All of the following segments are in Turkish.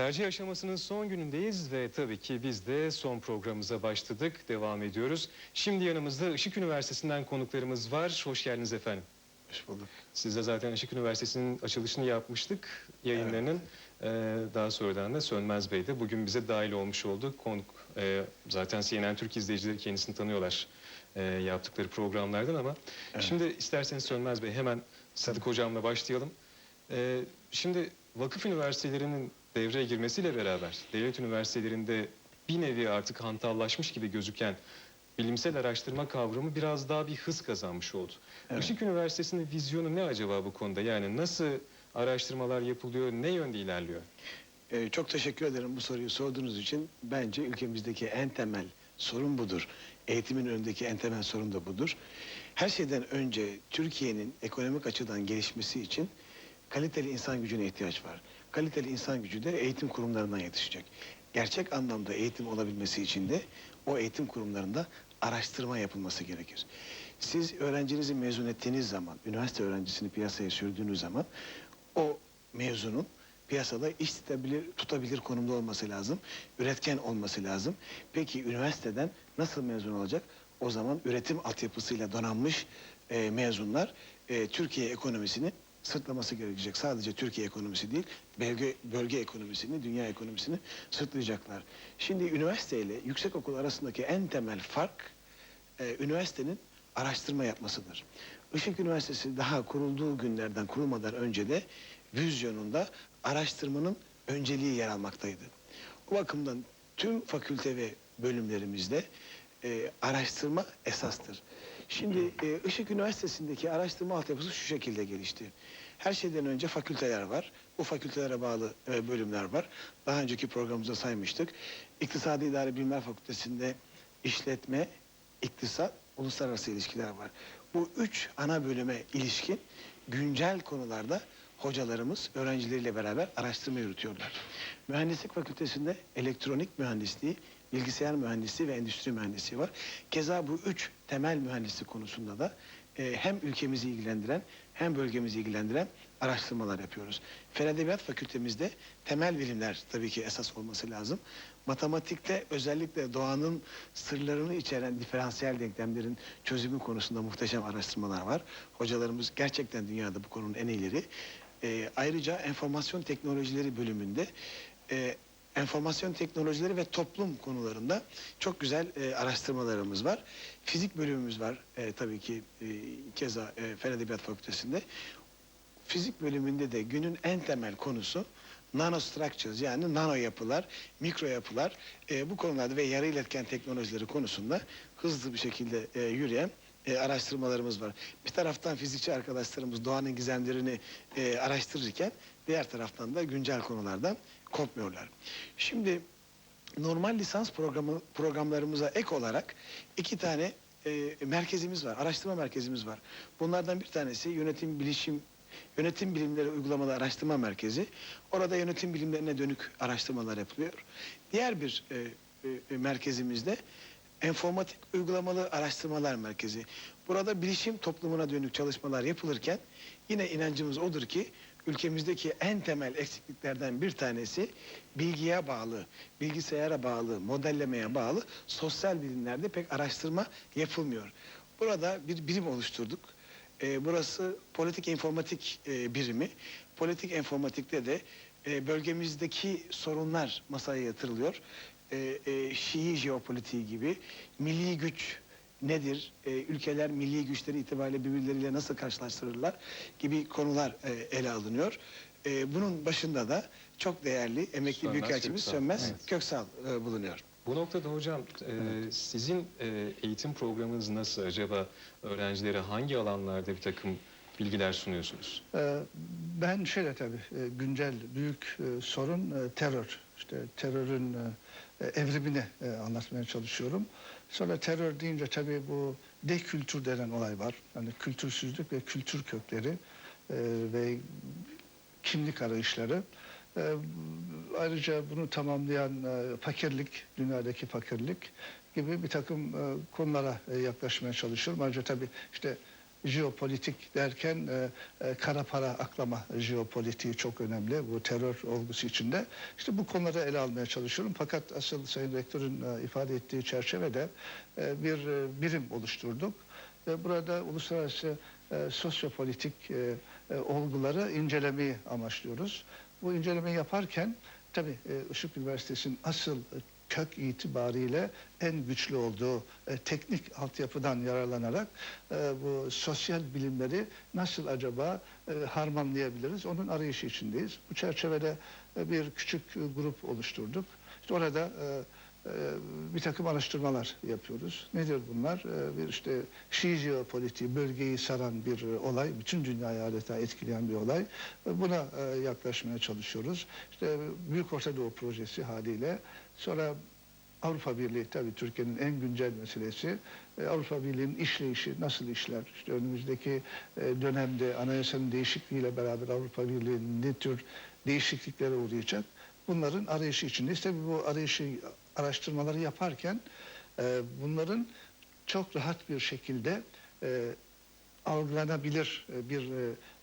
Tercih aşamasının son günündeyiz ve tabii ki biz de son programımıza başladık. Devam ediyoruz. Şimdi yanımızda Işık Üniversitesi'nden konuklarımız var. Hoş geldiniz efendim. Hoş bulduk. Siz de zaten Işık Üniversitesi'nin açılışını yapmıştık yayınlarının. Ee, daha sonradan da Sönmez Bey de bugün bize dahil olmuş oldu. Konuk e, zaten CNN Türk izleyicileri kendisini tanıyorlar e, yaptıkları programlardan ama Evet. şimdi isterseniz Sönmez Bey hemen Sadık Hocam'la başlayalım. Ee, şimdi vakıf üniversitelerinin devreye girmesiyle beraber devlet üniversitelerinde bir nevi artık hantallaşmış gibi gözüken bilimsel araştırma kavramı biraz daha bir hız kazanmış oldu. Evet. Işık Üniversitesi'nin vizyonu ne acaba bu konuda? Yani nasıl araştırmalar yapılıyor, ne yönde ilerliyor? Ee, çok teşekkür ederim bu soruyu sorduğunuz için. Bence ülkemizdeki en temel sorun budur. Eğitimin önündeki en temel sorun da budur. Her şeyden önce Türkiye'nin ekonomik açıdan gelişmesi için kaliteli insan gücüne ihtiyaç var. Kaliteli insan gücü de eğitim kurumlarından yetişecek. Gerçek anlamda eğitim olabilmesi için de o eğitim kurumlarında araştırma yapılması gerekir. Siz öğrencinizi mezun ettiğiniz zaman, üniversite öğrencisini piyasaya sürdüğünüz zaman o mezunun piyasada iş tutabilir, tutabilir konumda olması lazım. Üretken olması lazım. Peki üniversiteden nasıl mezun olacak? O zaman üretim altyapısıyla donanmış e, mezunlar e, Türkiye ekonomisini sırtlaması gerekecek. Sadece Türkiye ekonomisi değil, bölge, bölge ekonomisini, dünya ekonomisini sırtlayacaklar. Şimdi üniversite ile yüksekokul arasındaki en temel fark e, üniversitenin araştırma yapmasıdır. Işık Üniversitesi daha kurulduğu günlerden kurulmadan önce de vizyonunda araştırmanın önceliği yer almaktaydı. O bakımdan tüm fakülte ve bölümlerimizde e, araştırma esastır. Şimdi e, Işık Üniversitesi'ndeki araştırma altyapısı şu şekilde gelişti. Her şeyden önce fakülteler var. Bu fakültelere bağlı e, bölümler var. Daha önceki programımızda saymıştık. İktisadi İdari Bilimler Fakültesi'nde işletme, iktisat, uluslararası ilişkiler var. Bu üç ana bölüme ilişkin güncel konularda hocalarımız öğrencileriyle beraber araştırma yürütüyorlar. Mühendislik Fakültesi'nde elektronik mühendisliği, bilgisayar mühendisliği ve endüstri mühendisliği var. Keza bu üç temel mühendislik konusunda da e, hem ülkemizi ilgilendiren hem bölgemizi ilgilendiren araştırmalar yapıyoruz. Fen Edebiyat Fakültemizde temel bilimler tabii ki esas olması lazım. Matematikte özellikle doğanın sırlarını içeren diferansiyel denklemlerin çözümü konusunda muhteşem araştırmalar var. Hocalarımız gerçekten dünyada bu konunun en iyileri. Ee, ayrıca enformasyon teknolojileri bölümünde e, enformasyon teknolojileri ve toplum konularında çok güzel e, araştırmalarımız var. Fizik bölümümüz var e, tabii ki e, keza e, Fen Edebiyat Fakültesi'nde. Fizik bölümünde de günün en temel konusu nanostructures yani nano yapılar, mikro yapılar e, bu konularda ve yarı iletken teknolojileri konusunda hızlı bir şekilde e, yürüyen e, araştırmalarımız var. Bir taraftan fizikçi arkadaşlarımız doğanın gizemlerini e, araştırırken diğer taraftan da güncel konulardan kopmuyorlar. Şimdi normal lisans programı programlarımıza ek olarak iki tane e, merkezimiz var, araştırma merkezimiz var. Bunlardan bir tanesi yönetim bilişim Yönetim Bilimleri Uygulamalı Araştırma Merkezi. Orada yönetim bilimlerine dönük araştırmalar yapılıyor. Diğer bir e, e, merkezimizde Enformatik Uygulamalı Araştırmalar Merkezi. Burada bilişim toplumuna dönük çalışmalar yapılırken yine inancımız odur ki ülkemizdeki en temel eksikliklerden bir tanesi bilgiye bağlı, bilgisayara bağlı, modellemeye bağlı sosyal bilimlerde pek araştırma yapılmıyor. Burada bir birim oluşturduk. Ee, burası politik informatik e, birimi. Politik informatikte de e, bölgemizdeki sorunlar masaya yatırılıyor. E, e, Şii jeopolitiği gibi milli güç nedir? E, ülkeler milli güçleri itibariyle birbirleriyle nasıl karşılaştırırlar gibi konular e, ele alınıyor. E, bunun başında da çok değerli emekli Sönmez büyükelçimiz Köksal. Sönmez Evet. Köksal e, bulunuyor. Bu noktada hocam e, sizin e, eğitim programınız nasıl acaba? Öğrencilere hangi alanlarda bir takım bilgiler sunuyorsunuz? Ee, Ben şöyle tabii e, güncel büyük e, sorun e, terör. İşte terörün e, evrimini e, anlatmaya çalışıyorum. Sonra terör deyince tabii bu dekültür denen olay var. Yani kültürsüzlük ve kültür kökleri e, ve kimlik arayışları. E, Ayrıca bunu tamamlayan e, fakirlik, dünyadaki fakirlik gibi bir takım e, konulara e, yaklaşmaya çalışıyorum. Ayrıca tabii işte jeopolitik derken e, e, kara para aklama jeopolitiği çok önemli bu terör olgusu içinde. İşte bu konuları ele almaya çalışıyorum. Fakat asıl Sayın Rektör'ün e, ifade ettiği çerçevede e, bir e, birim oluşturduk. Ve burada uluslararası e, sosyopolitik e, e, olguları incelemeyi amaçlıyoruz. Bu incelemeyi yaparken tabii e, Işık Üniversitesi'nin asıl e, kök itibariyle en güçlü olduğu e, teknik altyapıdan yararlanarak e, bu sosyal bilimleri nasıl acaba e, harmanlayabiliriz? Onun arayışı içindeyiz. Bu çerçevede e, bir küçük e, grup oluşturduk. İşte orada e, e, bir takım araştırmalar yapıyoruz. Nedir bunlar? E, bir işte Şii jeopolitiği, bölgeyi saran bir e, olay, bütün dünyayı adeta etkileyen bir olay. Buna yaklaşmaya çalışıyoruz. İşte Büyük Orta Doğu Projesi haliyle sonra Avrupa Birliği tabii Türkiye'nin en güncel meselesi. E, Avrupa Birliği'nin işleyişi nasıl işler? İşte önümüzdeki e, dönemde anayasanın değişikliğiyle beraber Avrupa Birliği ne tür değişikliklere uğrayacak? Bunların arayışı içindeyiz. Tabii bu arayışı araştırmaları yaparken e, bunların çok rahat bir şekilde algılanabilir bir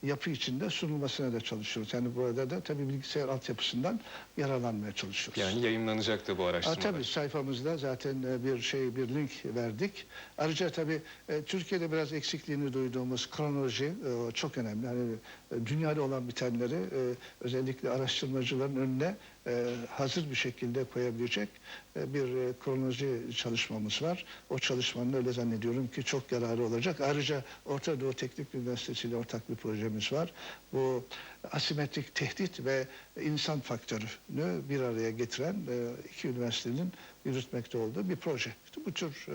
yapı içinde sunulmasına da çalışıyoruz. Yani burada da tabii bilgisayar altyapısından yararlanmaya çalışıyoruz. Yani yayınlanacak da bu araştırmalar. tabii sayfamızda zaten e, bir şey bir link verdik. Ayrıca tabii e, Türkiye'de biraz eksikliğini duyduğumuz kronoloji e, çok önemli. Yani dünyada olan bitenleri e, özellikle araştırmacıların önüne e, hazır bir şekilde koyabilecek e, bir e, kronoloji çalışmamız var. O çalışmanın öyle zannediyorum ki çok yararı olacak. Ayrıca Orta Doğu Teknik Üniversitesi ile ortak bir projemiz var. Bu asimetrik tehdit ve insan faktörünü bir araya getiren e, iki üniversitenin yürütmekte olduğu bir proje. İşte bu tür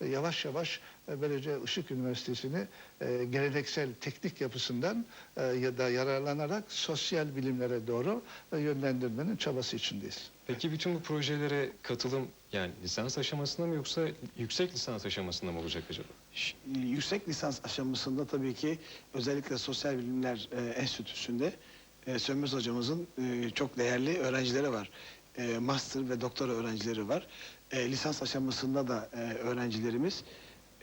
e, yavaş yavaş e, böylece Işık Üniversitesi'ni e, geleneksel teknik yapısından e, ya da yararlanarak sosyal bilimlere doğru e, yönlendirmenin çabası içindeyiz. Peki bütün bu projelere katılım yani lisans aşamasında mı yoksa yüksek lisans aşamasında mı olacak acaba? Ş- Yüksek lisans aşamasında tabii ki özellikle Sosyal Bilimler e, Enstitüsü'nde e, Sönmez hocamızın e, çok değerli öğrencileri var. E, master ve doktora öğrencileri var. E, lisans aşamasında da e, öğrencilerimiz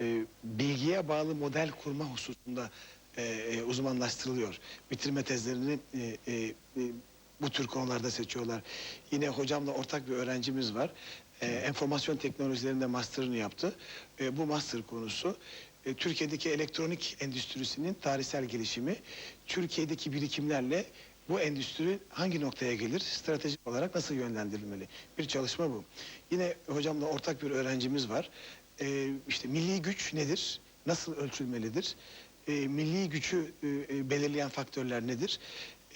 e, bilgiye bağlı model kurma hususunda e, e, uzmanlaştırılıyor. Bitirme tezlerini e, e, e, bu tür konularda seçiyorlar. Yine hocamla ortak bir öğrencimiz var. E, enformasyon teknolojilerinde master'ını yaptı. E, bu master konusu e, Türkiye'deki elektronik endüstrisinin tarihsel gelişimi, Türkiye'deki birikimlerle bu endüstri hangi noktaya gelir, stratejik olarak nasıl yönlendirilmeli? Bir çalışma bu. Yine hocamla ortak bir öğrencimiz var. E, işte milli güç nedir? Nasıl ölçülmelidir? E, milli gücü e, e, belirleyen faktörler nedir?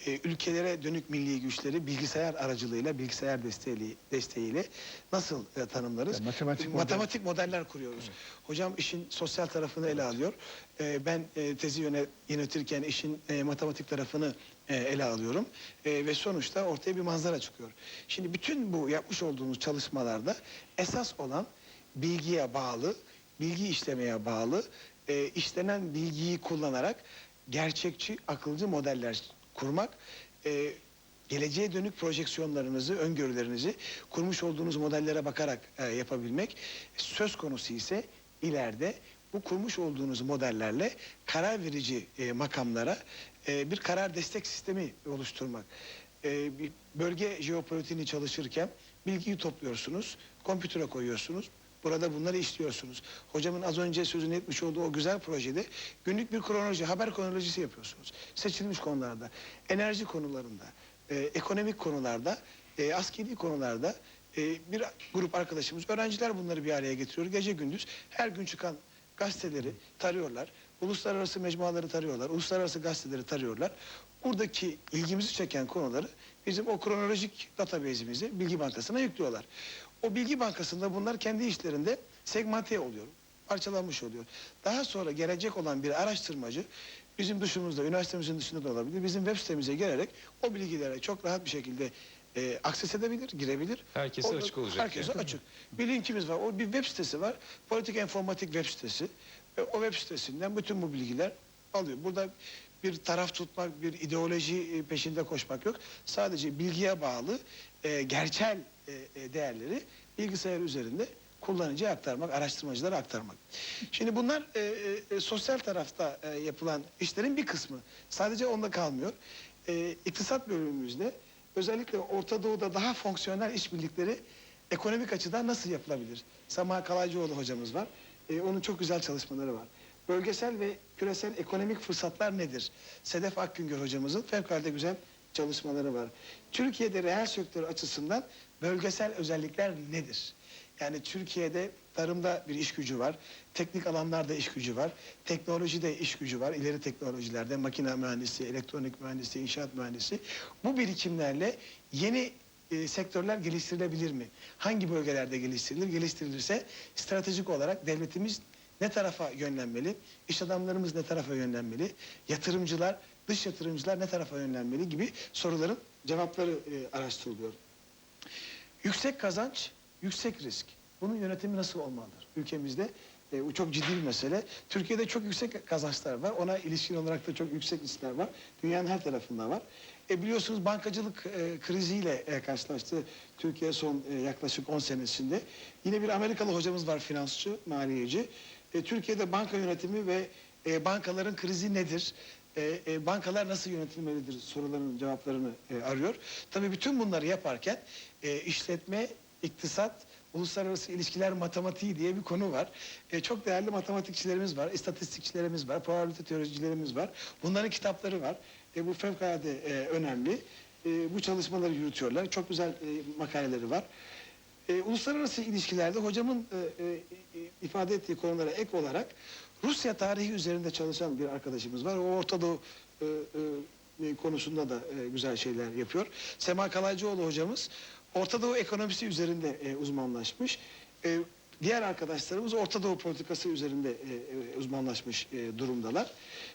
E, ülkelere dönük milli güçleri bilgisayar aracılığıyla, bilgisayar desteğiyle, desteğiyle nasıl e, tanımlarız? Yani matematik model- matematik modeller kuruyoruz. Hocam işin sosyal tarafını ele alıyor. E, ben e, tezi yönet, yönetirken işin e, matematik tarafını e, ele alıyorum. E, ve sonuçta ortaya bir manzara çıkıyor. Şimdi bütün bu yapmış olduğumuz çalışmalarda esas olan bilgiye bağlı, bilgi işlemeye bağlı, e, işlenen bilgiyi kullanarak gerçekçi, akılcı modeller kurmak, e, geleceğe dönük projeksiyonlarınızı, öngörülerinizi kurmuş olduğunuz modellere bakarak e, yapabilmek. Söz konusu ise ileride bu kurmuş olduğunuz modellerle karar verici e, makamlara e, bir karar destek sistemi oluşturmak. E, bir bölge jeopolitiğini çalışırken bilgiyi topluyorsunuz, kompütöre koyuyorsunuz. Burada bunları işliyorsunuz. Hocamın az önce sözünü etmiş olduğu o güzel projede günlük bir kronoloji, haber kronolojisi yapıyorsunuz. Seçilmiş konularda, enerji konularında, e, ekonomik konularda, e, askeri konularda e, bir grup arkadaşımız, öğrenciler bunları bir araya getiriyor. Gece gündüz her gün çıkan gazeteleri tarıyorlar. Uluslararası mecmuaları tarıyorlar. Uluslararası gazeteleri tarıyorlar. Buradaki ilgimizi çeken konuları bizim o kronolojik database'imize, bilgi bankasına yüklüyorlar. O bilgi bankasında bunlar kendi işlerinde segmente oluyor. Parçalanmış oluyor. Daha sonra gelecek olan bir araştırmacı bizim dışımızda, üniversitemizin dışında da olabilir. Bizim web sitemize gelerek o bilgilere çok rahat bir şekilde e, akses edebilir, girebilir. Herkese Orada açık olacak Herkese yani. açık. Bir linkimiz var. O bir web sitesi var. Politik Enformatik web sitesi. Ve o web sitesinden bütün bu bilgiler alıyor. Burada bir taraf tutmak, bir ideoloji e, peşinde koşmak yok. Sadece bilgiye bağlı e, gerçel e, e, değerleri bilgisayar üzerinde kullanıcıya aktarmak, araştırmacılara aktarmak. Şimdi bunlar e, e, e, sosyal tarafta e, yapılan işlerin bir kısmı. Sadece onda kalmıyor. E, iktisat bölümümüzde özellikle Orta Doğu'da daha fonksiyonel işbirlikleri ekonomik açıdan nasıl yapılabilir? Sema Kalaycıoğlu hocamız var. E, onun çok güzel çalışmaları var. Bölgesel ve küresel ekonomik fırsatlar nedir? Sedef Akgüngör hocamızın fevkalade güzel çalışmaları var. Türkiye'de reel sektör açısından bölgesel özellikler nedir? Yani Türkiye'de tarımda bir iş gücü var, teknik alanlarda iş gücü var, teknolojide iş gücü var, ileri teknolojilerde makine mühendisi, elektronik mühendisi, inşaat mühendisi. Bu birikimlerle yeni e, sektörler geliştirilebilir mi? Hangi bölgelerde geliştirilir? Geliştirilirse stratejik olarak devletimiz ne tarafa yönlenmeli? İş adamlarımız ne tarafa yönlenmeli? Yatırımcılar, dış yatırımcılar ne tarafa yönlenmeli gibi soruların cevapları e, araştırılıyor. Yüksek kazanç, yüksek risk. Bunun yönetimi nasıl olmalıdır? Ülkemizde e, bu çok ciddi bir mesele. Türkiye'de çok yüksek kazançlar var. Ona ilişkin olarak da çok yüksek riskler var. Dünyanın her tarafında var. E, biliyorsunuz bankacılık e, kriziyle e, karşılaştı Türkiye son e, yaklaşık 10 senesinde. Yine bir Amerikalı hocamız var finansçı, maliyeci. E, Türkiye'de banka yönetimi ve e, bankaların krizi nedir? E, e, bankalar nasıl yönetilmelidir sorularının cevaplarını e, arıyor. Tabii bütün bunları yaparken e, işletme, iktisat, uluslararası ilişkiler matematiği diye bir konu var. E, çok değerli matematikçilerimiz var, istatistikçilerimiz var, probabilite teoricilerimiz var. Bunların kitapları var. E, bu fevkalade e, önemli. E, bu çalışmaları yürütüyorlar. Çok güzel e, makaleleri var. E, uluslararası ilişkilerde hocamın e, e, e, ifade ettiği konulara ek olarak Rusya tarihi üzerinde çalışan bir arkadaşımız var. O Orta Doğu e, e, konusunda da e, güzel şeyler yapıyor. Sema Kalaycıoğlu hocamız Orta Doğu ekonomisi üzerinde e, uzmanlaşmış. E, diğer arkadaşlarımız Orta Doğu politikası üzerinde e, e, uzmanlaşmış e, durumdalar.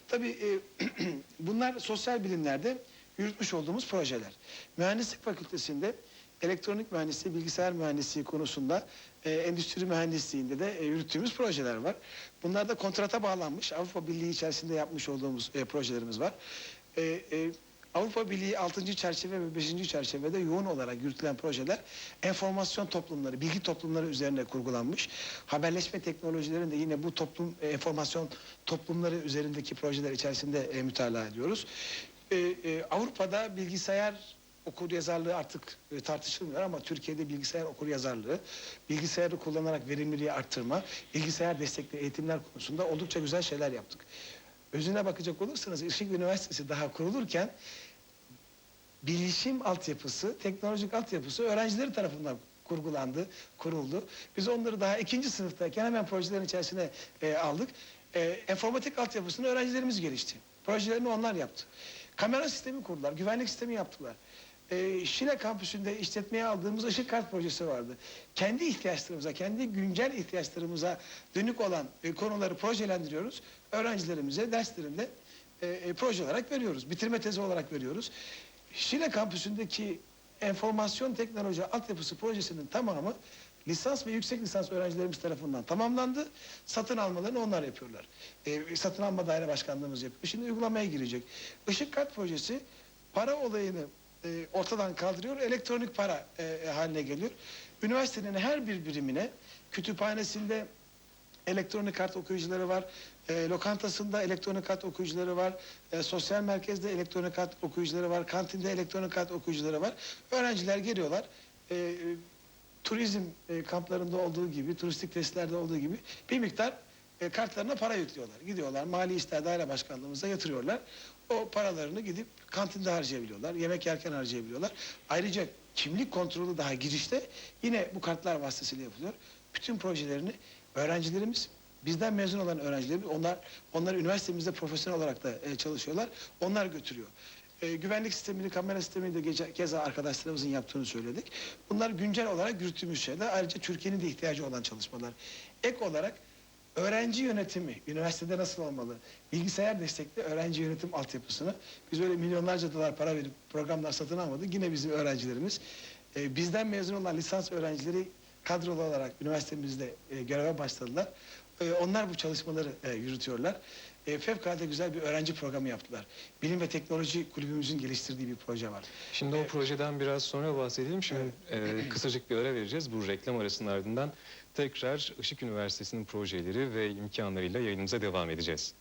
Tabii e, bunlar sosyal bilimlerde yürütmüş olduğumuz projeler. Mühendislik fakültesinde elektronik mühendisliği, bilgisayar mühendisliği konusunda e, endüstri mühendisliğinde de e, yürüttüğümüz projeler var. Bunlar da kontrata bağlanmış Avrupa Birliği içerisinde yapmış olduğumuz e, projelerimiz var. E, e, Avrupa Birliği 6. çerçeve ve 5. çerçevede yoğun olarak yürütülen projeler enformasyon toplumları, bilgi toplumları üzerine kurgulanmış. Haberleşme teknolojilerinde yine bu toplum e, enformasyon toplumları üzerindeki projeler içerisinde e, mütalaa ediyoruz. E, e, Avrupa'da bilgisayar okur yazarlığı artık e, tartışılmıyor ama Türkiye'de bilgisayar okur yazarlığı, bilgisayarı kullanarak verimliliği arttırma, bilgisayar destekli eğitimler konusunda oldukça güzel şeyler yaptık. Özüne bakacak olursanız Işık Üniversitesi daha kurulurken bilişim altyapısı, teknolojik altyapısı öğrencileri tarafından kurgulandı, kuruldu. Biz onları daha ikinci sınıftayken hemen projelerin içerisine e, aldık. E, enformatik altyapısını öğrencilerimiz gelişti. Projelerini onlar yaptı. Kamera sistemi kurdular, güvenlik sistemi yaptılar. E, Şile kampüsünde işletmeye aldığımız ışık kart projesi vardı. Kendi ihtiyaçlarımıza, kendi güncel ihtiyaçlarımıza dönük olan e, konuları projelendiriyoruz. Öğrencilerimize derslerinde e, e, proje olarak veriyoruz. Bitirme tezi olarak veriyoruz. Şile kampüsündeki enformasyon teknoloji altyapısı projesinin tamamı lisans ve yüksek lisans öğrencilerimiz tarafından tamamlandı. Satın almalarını onlar yapıyorlar. E, satın alma daire başkanlığımız yapıyor. Şimdi uygulamaya girecek. Işık kart projesi para olayını e, ortadan kaldırıyor, elektronik para e, haline geliyor. Üniversitenin her bir birimine kütüphanesinde elektronik kart okuyucuları var. E, lokantasında elektronik kart okuyucuları var. E, sosyal merkezde elektronik kart okuyucuları var. Kantinde elektronik kart okuyucuları var. Öğrenciler geliyorlar. E, e, turizm e, kamplarında olduğu gibi, turistik testlerde olduğu gibi bir miktar e, kartlarına para yüklüyorlar. Gidiyorlar Mali İşler Daire Başkanlığımıza yatırıyorlar. O paralarını gidip kantinde harcayabiliyorlar. Yemek yerken harcayabiliyorlar. Ayrıca kimlik kontrolü daha girişte yine bu kartlar vasıtasıyla yapılıyor. Bütün projelerini öğrencilerimiz bizden mezun olan öğrencilerimiz onlar onlar üniversitemizde profesyonel olarak da e, çalışıyorlar. Onlar götürüyor. E, güvenlik sistemini, kamera sistemini de gece, keza arkadaşlarımızın yaptığını söyledik. Bunlar güncel olarak yürüttüğümüz şeyler. Ayrıca Türkiye'nin de ihtiyacı olan çalışmalar. Ek olarak öğrenci yönetimi, üniversitede nasıl olmalı? Bilgisayar destekli öğrenci yönetim altyapısını biz öyle milyonlarca dolar para verip programlar satın almadık. Yine bizim öğrencilerimiz e, bizden mezun olan lisans öğrencileri kadrolu olarak üniversitemizde e, göreve başladılar. E, onlar bu çalışmaları e, yürütüyorlar. E, fevkalade güzel bir öğrenci programı yaptılar. Bilim ve Teknoloji Kulübümüzün geliştirdiği bir proje var. Şimdi o projeden biraz sonra bahsedelim. Şimdi e, kısacık bir ara vereceğiz. Bu reklam arasının ardından tekrar Işık Üniversitesi'nin projeleri ve imkanlarıyla yayınımıza devam edeceğiz.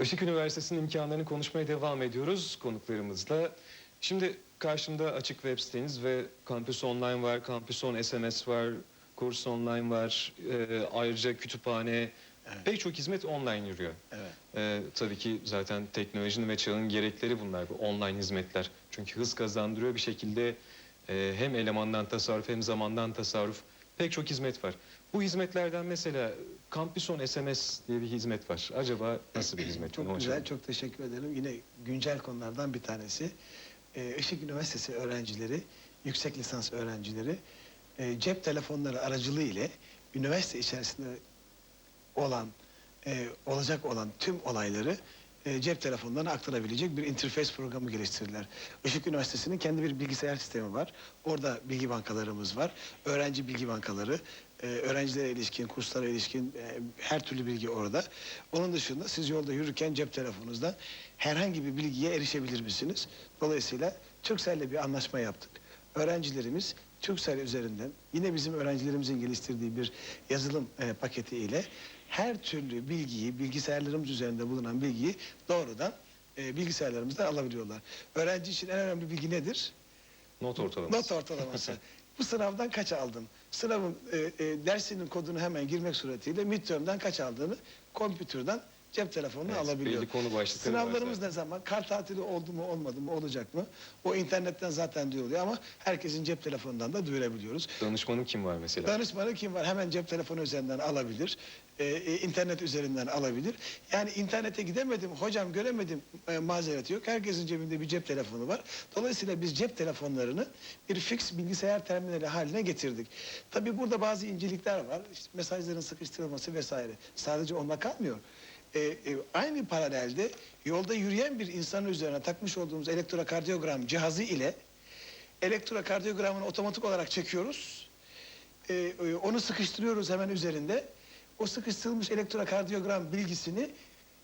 Işık Üniversitesi'nin imkanlarını konuşmaya devam ediyoruz konuklarımızla. Şimdi karşımda açık web siteniz ve Campus Online var, Campus On SMS var, Kurs Online var, e, ayrıca kütüphane, Evet. pek çok hizmet online yürüyor. Evet. E, tabii ki zaten teknolojinin ve çağın gerekleri bunlar, bu online hizmetler. Çünkü hız kazandırıyor bir şekilde e, hem elemandan tasarruf hem zamandan tasarruf pek çok hizmet var. Bu hizmetlerden mesela Campus On SMS diye bir hizmet var. Acaba nasıl bir hizmet? Çok Onu güzel, açalım. çok teşekkür ederim. Yine güncel konulardan bir tanesi. Ee, Işık Üniversitesi öğrencileri, yüksek lisans öğrencileri e, cep telefonları aracılığı ile üniversite içerisinde olan, e, olacak olan tüm olayları e, cep telefonlarına aktarabilecek bir interface programı geliştirdiler. Işık Üniversitesi'nin kendi bir bilgisayar sistemi var. Orada bilgi bankalarımız var. Öğrenci bilgi bankaları, e, öğrencilere ilişkin, kurslara ilişkin e, her türlü bilgi orada. Onun dışında siz yolda yürürken cep telefonunuzdan herhangi bir bilgiye erişebilir misiniz? Dolayısıyla Turkcell'le bir anlaşma yaptık. Öğrencilerimiz Turkcell üzerinden yine bizim öğrencilerimizin geliştirdiği bir yazılım e, paketi ile her türlü bilgiyi, bilgisayarlarımız üzerinde bulunan bilgiyi doğrudan e, bilgisayarlarımızdan alabiliyorlar. Öğrenci için en önemli bilgi nedir? Not ortalaması. Not ortalaması. Bu sınavdan kaç aldın? Sınavın e, e, dersinin kodunu hemen girmek suretiyle midterm'den kaç aldığını kompütürden cep telefonuna Evet, alabiliyor. belli konu başlıkları Sınavlarımız ne zaman? Kar tatili oldu mu olmadı mı olacak mı? O internetten zaten duyuluyor ama herkesin cep telefonundan da duyurabiliyoruz. Danışmanım kim var mesela? Danışmanı kim var? Hemen cep telefonu üzerinden alabilir. Ee, internet üzerinden alabilir. Yani internete gidemedim, hocam göremedim e, mazereti yok. Herkesin cebinde bir cep telefonu var. Dolayısıyla biz cep telefonlarını bir fix bilgisayar terminali haline getirdik. Tabii burada bazı incelikler var. İşte mesajların sıkıştırılması vesaire. Sadece onunla kalmıyor. Ee, e, aynı paralelde yolda yürüyen bir insanın üzerine takmış olduğumuz elektrokardiyogram cihazı ile elektrokardiyogramını otomatik olarak çekiyoruz. Ee, e, onu sıkıştırıyoruz hemen üzerinde. O sıkıştırılmış elektrokardiyogram bilgisini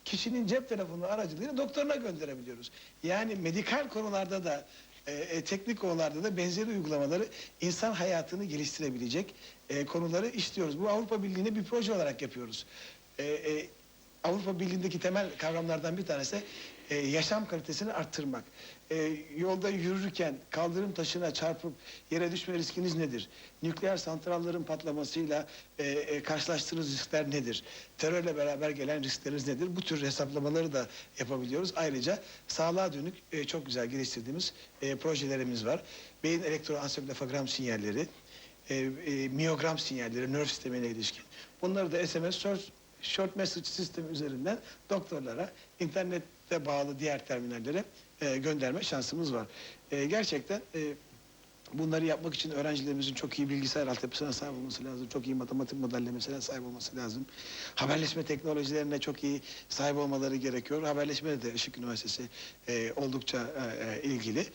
kişinin cep telefonu aracılığıyla doktoruna gönderebiliyoruz. Yani medikal konularda da e, e, teknik konularda da benzeri uygulamaları insan hayatını geliştirebilecek e, konuları işliyoruz. Bu Avrupa Birliği'ne bir proje olarak yapıyoruz. E, e, Avrupa Birliği'ndeki temel kavramlardan bir tanesi e, yaşam kalitesini arttırmak. E, yolda yürürken kaldırım taşına çarpıp yere düşme riskiniz nedir? Nükleer santrallerin patlamasıyla e, e, karşılaştığınız riskler nedir? Terörle beraber gelen riskleriniz nedir? Bu tür hesaplamaları da yapabiliyoruz. Ayrıca sağlığa dönük e, çok güzel geliştirdiğimiz e, projelerimiz var. Beyin elektroansiyografi sinyalleri, e, e, miyogram sinyalleri, nörv sistemine ilişkin. Bunları da SMS short, short message sistemi üzerinden doktorlara, internette bağlı diğer terminallere e, gönderme şansımız var. E, gerçekten e, bunları yapmak için öğrencilerimizin çok iyi bilgisayar altyapısına sahip olması lazım. Çok iyi matematik modellemesine sahip olması lazım. Haberleşme teknolojilerine çok iyi sahip olmaları gerekiyor. Haberleşme de Işık Üniversitesi e, oldukça e, e, ilgili.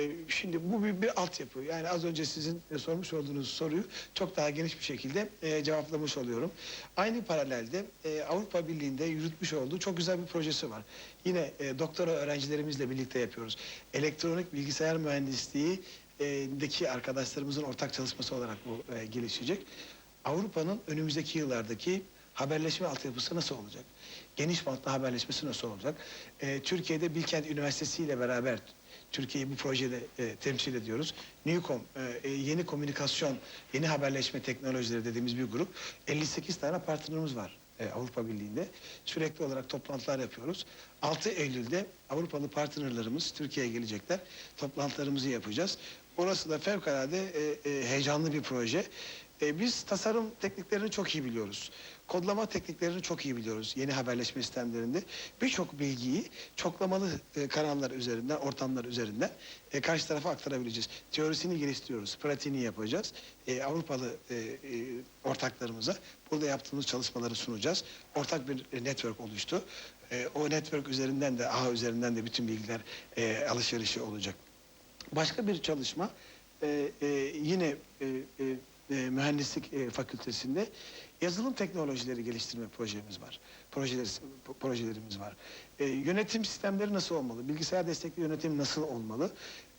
E, şimdi bu bir, bir altyapı. Yani az önce sizin sormuş olduğunuz soruyu çok daha geniş bir şekilde e, cevaplamış oluyorum. Aynı paralelde e, Avrupa Birliği'nde yürütmüş olduğu çok güzel bir projesi var. Yine e, doktora öğrencilerimizle birlikte yapıyoruz. Elektronik bilgisayar mühendisliği e, arkadaşlarımızın ortak çalışması olarak bu e, gelişecek. Avrupa'nın önümüzdeki yıllardaki haberleşme altyapısı nasıl olacak? Geniş bantlı haberleşmesi nasıl olacak? E, Türkiye'de Bilkent Üniversitesi ile beraber Türkiye'yi bu projede e, temsil ediyoruz. Newcom, e, e, yeni komünikasyon, yeni haberleşme teknolojileri dediğimiz bir grup. 58 tane partnerimiz var e, Avrupa Birliği'nde. Sürekli olarak toplantılar yapıyoruz. 6 Eylül'de Avrupalı partnerlerimiz Türkiye'ye gelecekler. Toplantılarımızı yapacağız. Orası da fevkalade e, e, heyecanlı bir proje. E, biz tasarım tekniklerini çok iyi biliyoruz. kodlama tekniklerini çok iyi biliyoruz yeni haberleşme sistemlerinde. Birçok bilgiyi çoklamalı e, kanallar üzerinden, ortamlar üzerinden e, karşı tarafa aktarabileceğiz. Teorisini geliştiriyoruz, pratiğini yapacağız. E, Avrupalı e, e, ortaklarımıza burada yaptığımız çalışmaları sunacağız. Ortak bir e, network oluştu. E, o network üzerinden de, ağ üzerinden de bütün bilgiler e, alışverişi olacak. Başka bir çalışma e, e, yine e, e, e, mühendislik e, fakültesinde yazılım teknolojileri geliştirme projemiz var. Projeler, projelerimiz var. E, yönetim sistemleri nasıl olmalı? Bilgisayar destekli yönetim nasıl olmalı?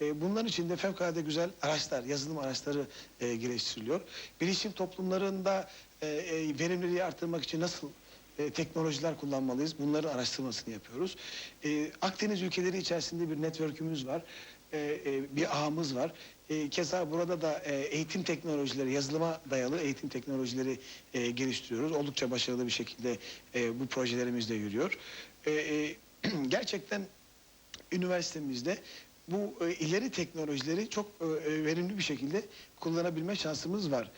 E, bunların için de fevkalade güzel araçlar, yazılım araçları e, geliştiriliyor. Bilişim toplumlarında e, e, verimliliği arttırmak için nasıl e, teknolojiler kullanmalıyız. Bunların araştırmasını yapıyoruz. E, Akdeniz ülkeleri içerisinde bir network'ümüz var. E, e, bir ağımız var. E, keza burada da e, eğitim teknolojileri, yazılıma dayalı eğitim teknolojileri e, geliştiriyoruz. Oldukça başarılı bir şekilde e, bu projelerimiz de yürüyor. E, e, gerçekten üniversitemizde bu e, ileri teknolojileri çok e, e, verimli bir şekilde kullanabilme şansımız var.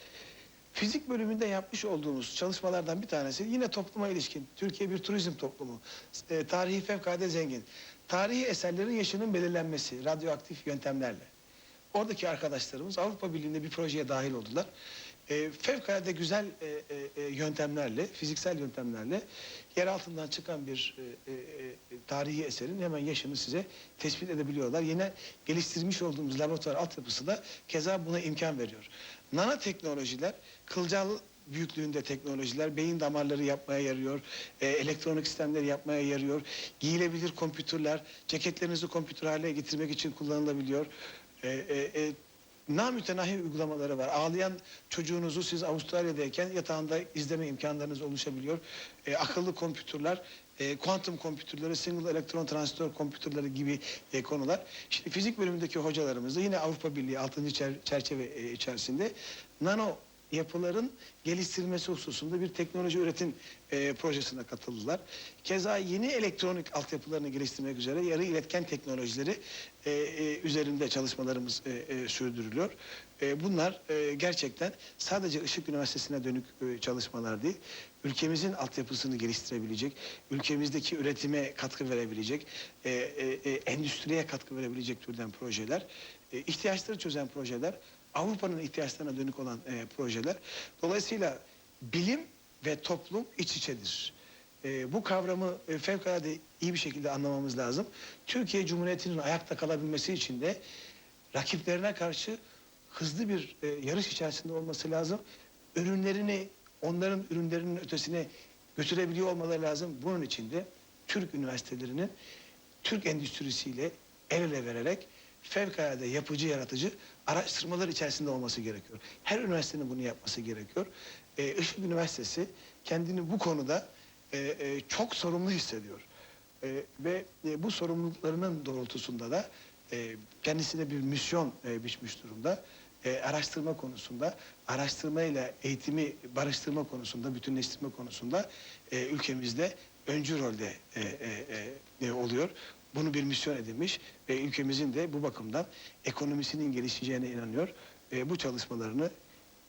Fizik bölümünde yapmış olduğumuz çalışmalardan bir tanesi yine topluma ilişkin. Türkiye bir turizm toplumu. E, tarihi fevkalade zengin. Tarihi eserlerin yaşının belirlenmesi radyoaktif yöntemlerle. Oradaki arkadaşlarımız Avrupa Birliği'nde bir projeye dahil oldular. E, fevkalade güzel e, e, e, yöntemlerle, fiziksel yöntemlerle yer altından çıkan bir e, e, e, tarihi eserin hemen yaşını size tespit edebiliyorlar. Yine geliştirmiş olduğumuz laboratuvar altyapısı da keza buna imkan veriyor. Nanoteknolojiler, kılcal büyüklüğünde teknolojiler beyin damarları yapmaya yarıyor, e, elektronik sistemleri yapmaya yarıyor, giyilebilir kompütürler, ceketlerinizi kompütür haline getirmek için kullanılabiliyor. E, e, e, namütenahi uygulamaları var. Ağlayan çocuğunuzu siz Avustralya'dayken yatağında izleme imkanlarınız oluşabiliyor. E, akıllı kompütürler, e, kuantum kompütürleri, single elektron transistör kompütürleri gibi e, konular. Şimdi fizik bölümündeki hocalarımız da yine Avrupa Birliği 6. çer- çerçeve e, içerisinde nano yapıların geliştirilmesi hususunda bir teknoloji üretim e, projesine katıldılar. Keza yeni elektronik altyapılarını geliştirmek üzere yarı iletken teknolojileri e, e, üzerinde çalışmalarımız e, e, sürdürülüyor. E, bunlar e, gerçekten sadece Işık Üniversitesi'ne dönük e, çalışmalar değil, ülkemizin altyapısını geliştirebilecek, ülkemizdeki üretime katkı verebilecek, e, e, e, endüstriye katkı verebilecek türden projeler, e, ihtiyaçları çözen projeler, Avrupa'nın ihtiyaçlarına dönük olan e, projeler. Dolayısıyla bilim ve toplum iç içedir. E, bu kavramı e, fevkalade iyi bir şekilde anlamamız lazım. Türkiye Cumhuriyeti'nin ayakta kalabilmesi için de rakiplerine karşı hızlı bir e, yarış içerisinde olması lazım. Ürünlerini onların ürünlerinin ötesine götürebiliyor olmaları lazım. Bunun için de Türk üniversitelerinin Türk endüstrisiyle el ele vererek fevkalade yapıcı, yaratıcı araştırmalar içerisinde olması gerekiyor. Her üniversitenin bunu yapması gerekiyor. Ee, Işık Üniversitesi kendini bu konuda e, e, çok sorumlu hissediyor. E, ve e, bu sorumluluklarının doğrultusunda da e, kendisine bir misyon e, biçmiş durumda. E, araştırma konusunda, araştırmayla eğitimi barıştırma konusunda, bütünleştirme konusunda e, ülkemizde öncü rolde e, e, e, e, oluyor. Bunu bir misyon edinmiş ve ülkemizin de bu bakımdan ekonomisinin gelişeceğine inanıyor. E, bu çalışmalarını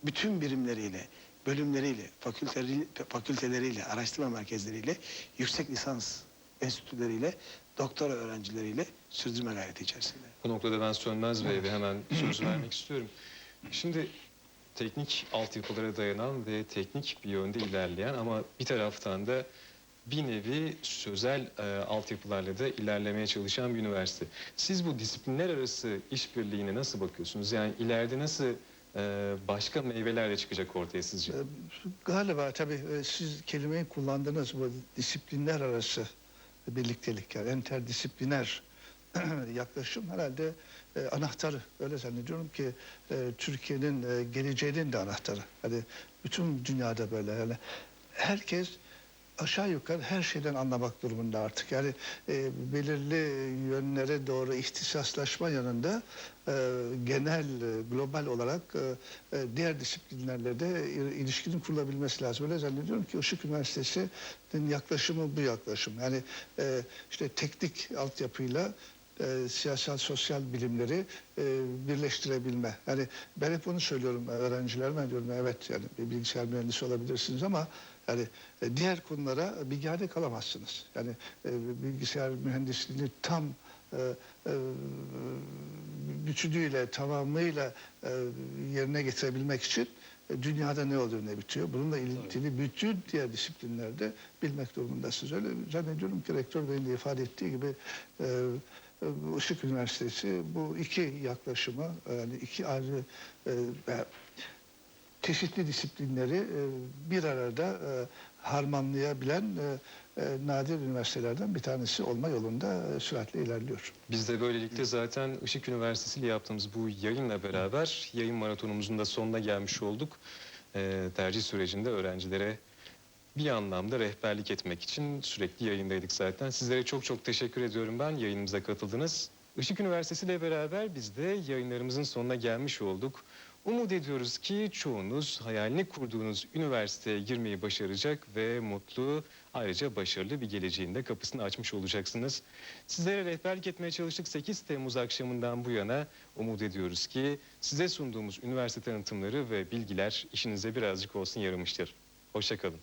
bütün birimleriyle, bölümleriyle, fakülteleriyle, fakülteleriyle, araştırma merkezleriyle, yüksek lisans enstitüleriyle, doktora öğrencileriyle sürdürme gayreti içerisinde. Bu noktada ben Sönmez Bey'e hemen sözü vermek istiyorum. Şimdi teknik altyapılara dayanan ve teknik bir yönde ilerleyen ama bir taraftan da bir nevi sözel e, altyapılarla da ilerlemeye çalışan bir üniversite. Siz bu disiplinler arası işbirliğine nasıl bakıyorsunuz? Yani ileride nasıl e, başka meyvelerle çıkacak ortaya sizce? E, Galiba tabii e, siz kelimeyi kullandınız bu disiplinler arası birliktelik yani interdisipliner yaklaşım herhalde e, anahtarı öyle zannediyorum ki e, Türkiye'nin e, geleceğinin de anahtarı. Hani bütün dünyada böyle yani herkes aşağı yukarı her şeyden anlamak durumunda artık. Yani e, belirli yönlere doğru ihtisaslaşma yanında e, genel, e, global olarak e, e, diğer disiplinlerle de il- ilişkinin kurulabilmesi lazım. Öyle zannediyorum ki Işık Üniversitesi'nin yaklaşımı bu yaklaşım. Yani e, işte teknik altyapıyla e, siyasal sosyal bilimleri e, birleştirebilme. Yani ben hep onu söylüyorum öğrencilerime diyorum evet yani bilgisayar mühendisi olabilirsiniz ama Yani e, diğer konulara bilgihane kalamazsınız. Yani e, bilgisayar mühendisliğini tam e, bütünüyle, tamamıyla yerine getirebilmek için dünyada ne oluyor ne bitiyor. Bununla ilgili bütün diğer disiplinlerde bilmek durumundasınız. Öyle zannediyorum ki rektör de ifade ettiği gibi e, Işık Üniversitesi bu iki yaklaşımı yani iki ayrı e, çeşitli disiplinleri e, bir arada e, harmanlayabilen e, nadir üniversitelerden bir tanesi olma yolunda süratle ilerliyor. Biz de böylelikle zaten Işık Üniversitesi ile yaptığımız bu yayınla beraber yayın maratonumuzun da sonuna gelmiş olduk. Tercih sürecinde öğrencilere bir anlamda rehberlik etmek için sürekli yayındaydık zaten. Sizlere çok çok teşekkür ediyorum ben yayınımıza katıldınız. Işık Üniversitesi ile beraber biz de yayınlarımızın sonuna gelmiş olduk. Umut ediyoruz ki çoğunuz hayalini kurduğunuz üniversiteye girmeyi başaracak ve mutlu ayrıca başarılı bir geleceğin de kapısını açmış olacaksınız. Sizlere rehberlik etmeye çalıştık 8 Temmuz akşamından bu yana umut ediyoruz ki size sunduğumuz üniversite tanıtımları ve bilgiler işinize birazcık olsun yaramıştır. Hoşçakalın.